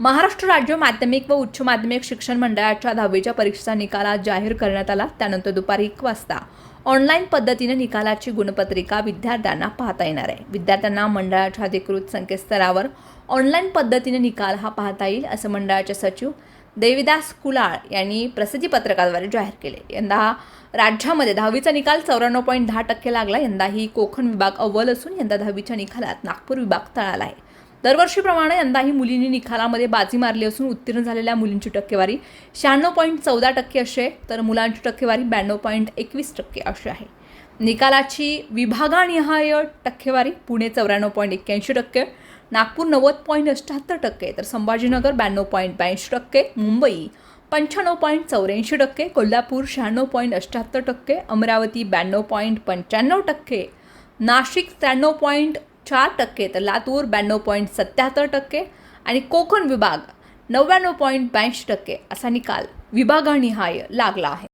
महाराष्ट्र राज्य माध्यमिक व उच्च माध्यमिक शिक्षण मंडळाच्या दहावीच्या परीक्षेचा निकाल आज जाहीर करण्यात आला. त्यानंतर दुपारी एक वाजता ऑनलाईन पद्धतीने निकालाची गुणपत्रिका विद्यार्थ्यांना पाहता येणार आहे. विद्यार्थ्यांना मंडळाच्या अधिकृत संकेतस्थळावर ऑनलाईन पद्धतीने निकाल हा पाहता येईल असं मंडळाचे सचिव देविदास कुलाळ यांनी प्रसिद्धी पत्रकाद्वारे जाहीर केले. यंदा राज्यामध्ये दहावीचा निकाल चौऱ्याण्णव पॉईंट दहा टक्के लागला. यंदा ही कोकण विभाग अव्वल असून यंदा दहावीच्या निकालात नागपूर विभाग तळाला आहे. दरवर्षीप्रमाणे यंदाही मुलींनी निकालामध्ये बाजी मारली असून उत्तीर्ण झालेल्या मुलींची टक्केवारी शहाण्णव पॉईंट चौदा टक्के अशी आहे तर मुलांची टक्केवारी ब्याण्णव पॉईंट एकवीस टक्के अशी आहे. निकालाची विभागानिहाय टक्केवारी पुणे चौऱ्याण्णव पॉईंट एक्क्याऐंशी टक्के नागपूर नव्वद पॉईंट अष्ट्याहत्तर टक्के तर संभाजीनगर ब्याण्णव पॉईंट ब्याऐंशी टक्के मुंबई पंच्याण्णव पॉईंट चौऱ्याऐंशी टक्के कोल्हापूर शहाण्णव पॉईंट अठ्याहत्तर टक्के अमरावती ब्याण्णव पॉईंट पंच्याण्णव टक्के नाशिक त्र्याण्णव पॉईंट चार टक्के तर लातूर ब्याण्णव पॉईंट सत्याहत्तर टक्के आणि कोकण विभाग नव्याण्णव पॉईंट ब्याऐंशी टक्के असा निकाल विभागानिहाय लागला आहे.